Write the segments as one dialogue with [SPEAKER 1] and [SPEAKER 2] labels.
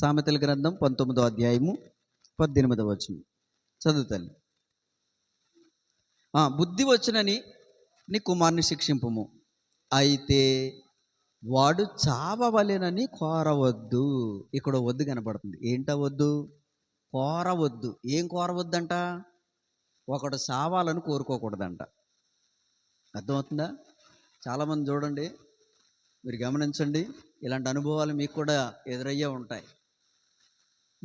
[SPEAKER 1] సామెతల గ్రంథం పంతొమ్మిదో అధ్యాయము పద్దెనిమిదవ వచనం. చదువుతాను బుద్ధి వచ్చినని నీ కుమార్ని శిక్షింపుము. అయితే వాడు చావవలేనని కోరవద్దు. ఇక్కడ వద్దు కనపడుతుంది ఏంటవద్దు కోరవద్దు. ఏం కోరవద్దంట? ఒకడు చావాలని కోరుకోకూడదంట. అర్థమవుతుందా? చాలామంది చూడండి మీరు గమనించండి ఇలాంటి అనుభవాలు మీకు కూడా ఎదురయ్యే ఉంటాయి.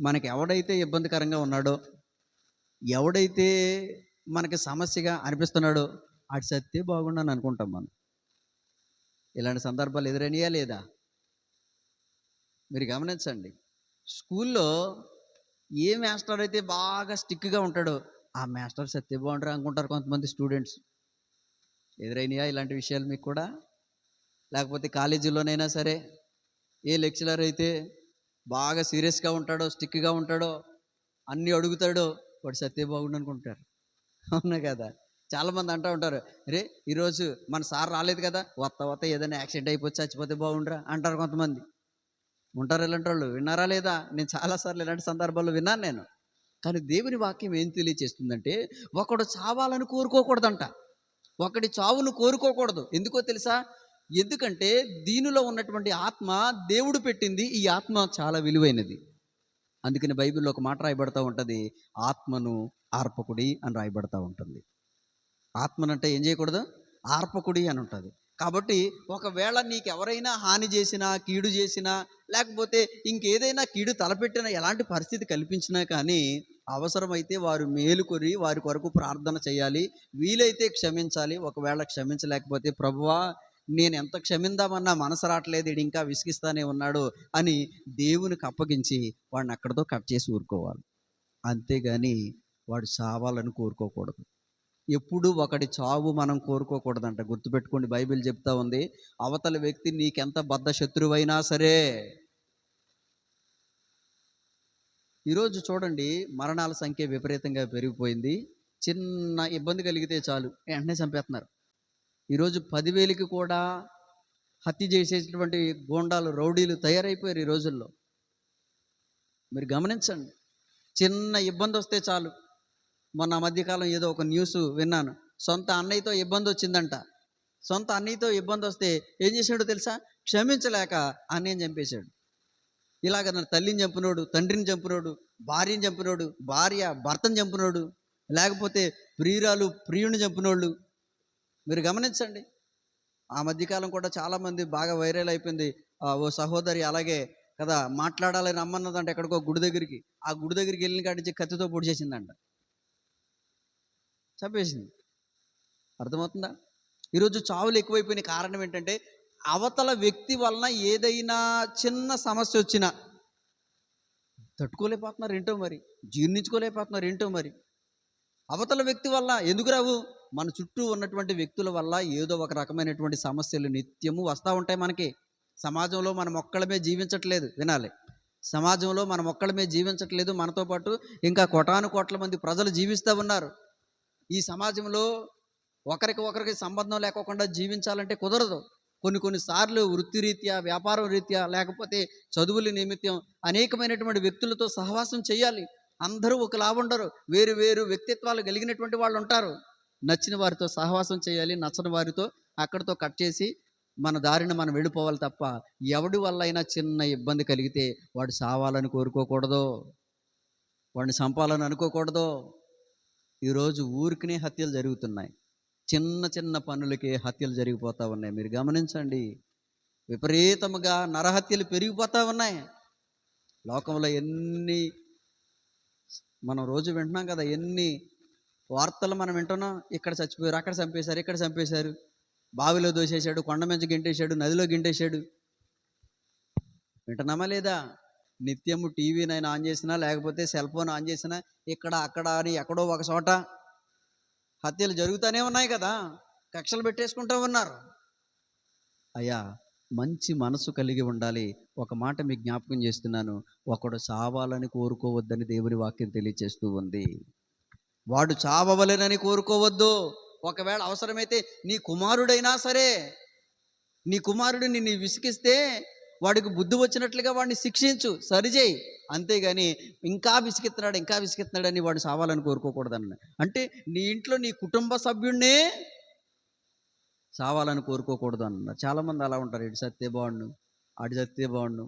[SPEAKER 1] మనకి ఎవడైతే ఇబ్బందికరంగా ఉన్నాడో ఎవడైతే మనకి సమస్యగా అనిపిస్తున్నాడో ఆడి సత్తే బాగుండని అనుకుంటాం మనం. ఇలాంటి సందర్భాలు ఎదురైనయా లేదా? మీరు గమనించండి. స్కూల్లో ఏ మాస్టర్ అయితే బాగా స్టిక్గా ఉంటాడో ఆ మాస్టర్ సత్తే బాగుంటారు అనుకుంటారు కొంతమంది స్టూడెంట్స్. ఎదురైనయా ఇలాంటి విషయాలు మీకు కూడా? లేకపోతే కాలేజీలోనైనా సరే ఏ లెక్చరర్ అయితే బాగా సీరియస్గా ఉంటాడో స్టిక్గా ఉంటాడో అన్నీ అడుగుతాడో వాడు సత్యబాగుండు అనుకుంటారు. అవునా కదా? చాలామంది అంటూ ఉంటారు రే ఈరోజు మన సార్ రాలేదు కదా వత్త వత్త ఏదైనా యాక్సిడెంట్ అయిపోయి చచ్చిపోతే బాగుండరా అంటారు కొంతమంది. ఉంటారు ఇలాంటి వాళ్ళు విన్నారా లేదా? నేను చాలాసార్లు ఇలాంటి సందర్భాల్లో విన్నాను నేను. కానీ దేవుని వాక్యం ఏం తెలియచేస్తుందంటే ఒకడు చావాలని కోరుకోకూడదంట. ఒకటి చావును కోరుకోకూడదు. ఎందుకో తెలుసా? ఎందుకంటే దీనిలో ఉన్నటువంటి ఆత్మ దేవుడు పెట్టింది ఈ ఆత్మ చాలా విలువైనది. అందుకని బైబిల్లో ఒక మాట రాయబడతా ఉంటుంది ఆత్మను ఆర్పకుడి అని రాయబడతా ఉంటుంది. ఆత్మనంటే ఏం చేయకూడదు? ఆర్పకుడి అని ఉంటుంది. కాబట్టి ఒకవేళ నీకు ఎవరైనా హాని చేసినా కీడు చేసినా లేకపోతే ఇంకేదైనా కీడు తలపెట్టినా ఎలాంటి పరిస్థితి కల్పించినా కానీ అవసరమైతే వారు మేలుకొని వారి కొరకు ప్రార్థన చేయాలి. వీలైతే క్షమించాలి. ఒకవేళ క్షమించలేకపోతే ప్రభువా నేను ఎంత క్షమిందామన్నా మనసు రావట్లేదు ఇది ఇంకా విసిగిస్తానే ఉన్నాడు అని దేవునికి అప్పగించి వాడిని అక్కడితో కట్ చేసి ఊరుకోవాలి. అంతేగాని వాడు చావాలని కోరుకోకూడదు. ఎప్పుడు ఒకటి చావు మనం కోరుకోకూడదంట. గుర్తుపెట్టుకోండి బైబిల్ చెప్తా ఉంది అవతల వ్యక్తి నీకెంత బద్ధ శత్రువైనా సరే. ఈరోజు చూడండి మరణాల సంఖ్య విపరీతంగా పెరిగిపోయింది. చిన్న ఇబ్బంది కలిగితే చాలు వెంటనే చంపేస్తున్నారు ఈరోజు పదివేలకి కూడా హత్య చేసేటటువంటి గోండాలు రౌడీలు తయారైపోయారు ఈ రోజుల్లో. మీరు గమనించండి. చిన్న ఇబ్బంది వస్తే చాలు. మొన్న మధ్యకాలం ఏదో ఒక న్యూస్ విన్నాను. సొంత అన్నయ్యతో ఇబ్బంది వచ్చిందంట. సొంత అన్నయ్యతో ఇబ్బంది వస్తే ఏం చేశాడో తెలుసా? క్షమించలేక అన్నయ్యని చంపేశాడు. ఇలాగ నా తల్లిని చంపినోడు తండ్రిని చంపినోడు భార్యని చంపినోడు భార్య భర్తను చంపినోడు లేకపోతే ప్రియురాలు ప్రియుని చంపినోళ్ళు మీరు గమనించండి. ఆ మధ్యకాలం కూడా చాలామంది బాగా వైరల్ అయిపోయింది. ఓ సహోదరి అలాగే కదా మాట్లాడాలని అమ్మన్నదంట ఎక్కడికో గుడి దగ్గరికి. ఆ గుడి దగ్గరికి వెళ్ళిన కాడి నుంచి కత్తితో పొడి చేసిందంట చంపేసింది. అర్థమవుతుందా? ఈరోజు చావులు ఎక్కువైపోయిన కారణం ఏంటంటే అవతల వ్యక్తి వలన ఏదైనా చిన్న సమస్య వచ్చినా తట్టుకోలేకపోతున్నారు ఏంటో మరి? జీర్ణించుకోలేకపోతున్నారు ఏంటో మరి? అవతల వ్యక్తి వల్ల ఎందుకు రావు? మన చుట్టూ ఉన్నటువంటి వ్యక్తుల వల్ల ఏదో ఒక రకమైనటువంటి సమస్యలు నిత్యము వస్తూ ఉంటాయి మనకి. సమాజంలో మనం ఒక్కడమే జీవించట్లేదు వినాలి. సమాజంలో మనం ఒక్కడమే జీవించట్లేదు మనతో పాటు ఇంకా కోటాను కోట్ల మంది ప్రజలు జీవిస్తూ ఉన్నారు. ఈ సమాజంలో ఒకరికి ఒకరికి సంబంధం లేకోకుండా జీవించాలంటే కుదరదు. కొన్ని కొన్నిసార్లు వృత్తిరీత్యా వ్యాపారం రీత్యా లేకపోతే చదువుల నిమిత్తం అనేకమైనటువంటి వ్యక్తులతో సహవాసం చేయాలి. అందరూ ఒకలా ఉండరు. వేరు వేరు వ్యక్తిత్వాలు కలిగినటువంటి వాళ్ళు ఉంటారు. నచ్చిన వారితో సహవాసం చేయాలి నచ్చని వారితో అక్కడితో కట్ చేసి మన దారిన మనం వెళ్ళిపోవాలి తప్ప ఎవడి వల్ల అయినా చిన్న ఇబ్బంది కలిగితే వాడు సావాలని కోరుకోకూడదు. వాడిని చంపాలని అనుకోకూడదు. ఈరోజు ఊరికినే హత్యలు జరుగుతున్నాయి. చిన్న చిన్న పనులకే హత్యలు జరిగిపోతూ ఉన్నాయి. మీరు గమనించండి. విపరీతముగా నరహత్యలు పెరిగిపోతూ ఉన్నాయి. లోకంలో ఎన్ని మనం రోజు వింటున్నాం కదా ఎన్ని వార్తలు మనం వింటున్నాం. ఇక్కడ చచ్చిపోయారు అక్కడ చంపేశారు ఇక్కడ చంపేశారు. బావిలో దోసేశాడు కొండ మీద గింటేశాడు నదిలో గింటేశాడు. వింటున్నామా లేదా? నిత్యము టీవీ నేను ఆన్ చేసినా లేకపోతే సెల్ ఫోన్ ఆన్ చేసినా ఇక్కడ అక్కడ అని ఎక్కడో ఒక చోట హత్యలు జరుగుతూనే ఉన్నాయి కదా? కక్షలు పెట్టేసుకుంటూ ఉన్నారు. అయ్యా మంచి మనసు కలిగి ఉండాలి. ఒక మాట మీకు జ్ఞాపకం చేస్తున్నాను. ఒకడు సావాలని కోరుకోవద్దని దేవుని వాక్యం తెలియచేస్తూ ఉంది. వాడు చావవలెనని కోరుకోవద్దు. ఒకవేళ అవసరమైతే నీ కుమారుడైనా సరే నీ కుమారుడు నిన్ను విసిగిస్తే వాడికి బుద్ధి వచ్చినట్లుగా వాడిని శిక్షించు. సరిచేయి అంతేగాని ఇంకా విసిగిస్తున్నాడు ఇంకా విసిగిస్తున్నాడని వాడు సావాలని కోరుకోకూడదని అంటే నీ ఇంట్లో నీ కుటుంబ సభ్యుడినే సావాలని కోరుకోకూడదు అన్న చాలామంది అలా ఉంటారు. ఇటు సత్తే బాగుండు అటు సత్తే బాగుండు.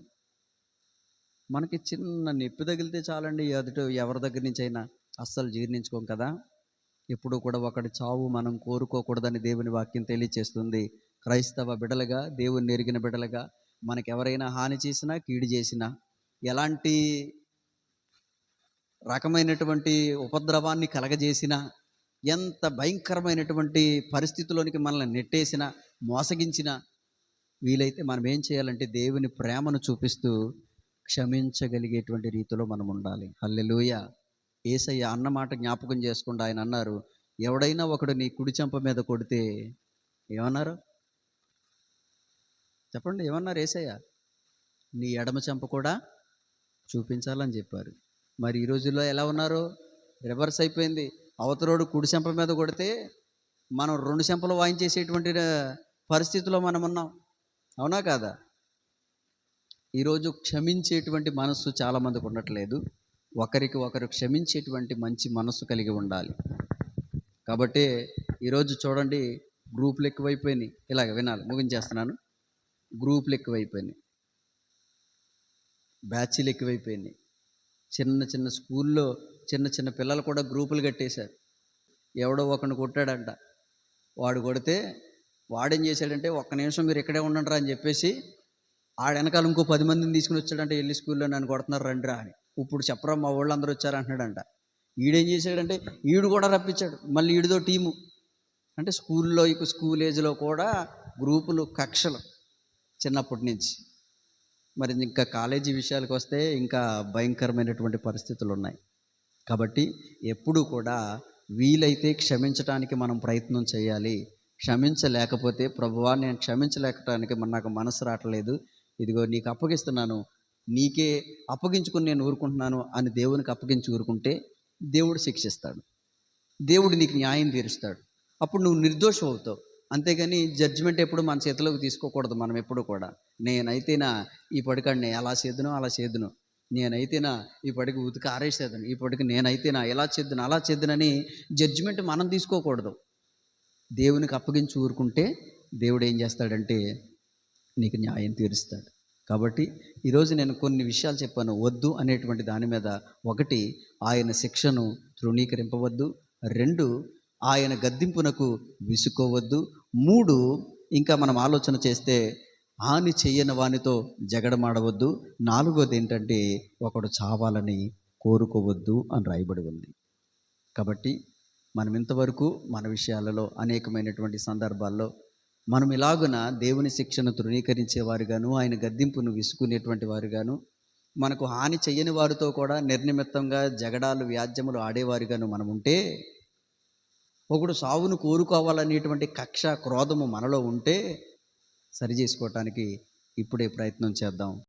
[SPEAKER 1] మనకి చిన్న నొప్పి తగిలితే చాలండి ఎదుట ఎవరి దగ్గర నుంచి అయినా అస్సలు జీర్ణించుకోం కదా. ఎప్పుడు కూడా ఒకటి చావు మనం కోరుకోకూడదని దేవుని వాక్యం తెలియచేస్తుంది. క్రైస్తవ బిడలుగా దేవుని ఎరిగిన బిడలుగా మనకు ఎవరైనా హాని చేసినా కీడు చేసినా ఎలాంటి రకమైనటువంటి ఉపద్రవాన్ని కలగజేసినా ఎంత భయంకరమైనటువంటి పరిస్థితుల్లోనికి మనల్ని నెట్టేసినా మోసగించినా వీలైతే మనం ఏం చేయాలంటే దేవుని ప్రేమను చూపిస్తూ క్షమించగలిగేటువంటి రీతిలో మనం ఉండాలి. హల్లెలూయ. ఏసయ్య అన్నమాట జ్ఞాపకం చేసుకుండా ఆయన అన్నారు ఎవడైనా ఒకడు నీ కుడి చెంప మీద కొడితే ఏమన్నారు? చెప్పండి ఏమన్నారు ఏసయ్య? నీ ఎడమ చెంప కూడా చూపించాలని చెప్పారు. మరి ఈ రోజుల్లో ఎలా ఉన్నారు? రివర్స్ అయిపోయింది. అవతరోడు కుడి చెంప మీద కొడితే మనం రెండు చెంపలు వాయించేసేటువంటి పరిస్థితిలో మనం ఉన్నాం. అవునా కాదా? ఈరోజు క్షమించేటువంటి మనస్సు చాలామందికి ఉండట్లేదు. ఒకరికి ఒకరు క్షమించేటువంటి మంచి మనస్సు కలిగి ఉండాలి. కాబట్టి ఈరోజు చూడండి గ్రూపులు ఎక్కువైపోయినాయి. ఇలాగ వినాలి ముగించేస్తున్నాను. గ్రూపులు ఎక్కువైపోయినాయి. బ్యాచ్లు ఎక్కువైపోయినాయి. చిన్న చిన్న స్కూల్లో చిన్న చిన్న పిల్లలు కూడా గ్రూపులు కట్టేశారు. ఎవడో ఒకరిని కొట్టాడంట. వాడు కొడితే వాడేం చేశాడంటే ఒక్క నిమిషం మీరు ఇక్కడే ఉండండి అని చెప్పేసి ఆడ వెనకాల ఇంకో పది మందిని తీసుకుని వచ్చాడంటే వెళ్ళి స్కూల్లో నన్ను కొడుతున్నారు రండిరా అని. ఇప్పుడు చెప్పరా మా వాళ్ళు అందరూ వచ్చారు అంటున్నాడంట ఈడేం చేశాడంటే ఈడు కూడా రప్పించాడు. మళ్ళీ ఈడిదో టీము. అంటే స్కూల్లో ఇక స్కూల్ ఏజ్లో కూడా గ్రూపులు కక్షలు చిన్నప్పటి నుంచి. మరి ఇంకా కాలేజీ విషయాలకు వస్తే ఇంకా భయంకరమైనటువంటి పరిస్థితులు ఉన్నాయి. కాబట్టి ఎప్పుడూ కూడా వీలైతే క్షమించడానికి మనం ప్రయత్నం చేయాలి. క్షమించలేకపోతే ప్రభువా నేను క్షమించలేకటానికి మన నాకు మనసు రావట్లేదు. ఇదిగో నీకు అప్పగిస్తున్నాను. నీకే అప్పగించుకుని నేను ఊరుకుంటున్నాను అని దేవునికి అప్పగించి ఊరుకుంటే దేవుడు శిక్షిస్తాడు. దేవుడు నీకు న్యాయం తీరుస్తాడు. అప్పుడు నువ్వు నిర్దోషం అవుతావు. అంతేగాని జడ్జిమెంట్ ఎప్పుడు మన చేతిలోకి తీసుకోకూడదు మనం ఎప్పుడు కూడా. నేనైతేనా ఈ పడికాడిని అలా చేద్దును అలా చేద్దును. నేనైతేనా ఈ పడికి ఉతికి ఆరేసేదను ఈ పడికి నేనైతేనా ఎలా చేద్దును అలా చేద్దునని జడ్జిమెంట్ మనం తీసుకోకూడదు. దేవునికి అప్పగించి ఊరుకుంటే దేవుడు ఏం చేస్తాడంటే నీకు న్యాయం తీరుస్తాడు. కాబట్టి ఈరోజు నేను కొన్ని విషయాలు చెప్పాను. వద్దు అనేటువంటి దాని మీద ఒకటి ఆయన శిక్షను తృణీకరింపవద్దు. రెండు ఆయన గద్దింపునకు విసుకోవద్దు మూడు ఇంకా మనం ఆలోచన చేస్తే హాని చెయ్యని వానితో జగడమాడవద్దు. నాలుగోది ఏంటంటే ఒకడు చావాలని కోరుకోవద్దు అని రాయబడి ఉంది. కాబట్టి మనం ఇంతవరకు మన విషయాలలో అనేకమైనటువంటి సందర్భాల్లో మనం ఇలాగున దేవుని శిక్షను ధృవీకరించే వారుగాను ఆయన గద్దింపును విసుకునేటువంటి వారుగాను మనకు హాని చెయ్యని వారితో కూడా నిర్నిమిత్తంగా జగడాలు వ్యాజ్యములు ఆడేవారుగాను మనం ఉంటే ఒకడు సావును కోరుకోవాలనేటువంటి కక్ష క్రోధము మనలో ఉంటే సరి చేసుకోవటానికి ఇప్పుడే ప్రయత్నం చేద్దాం.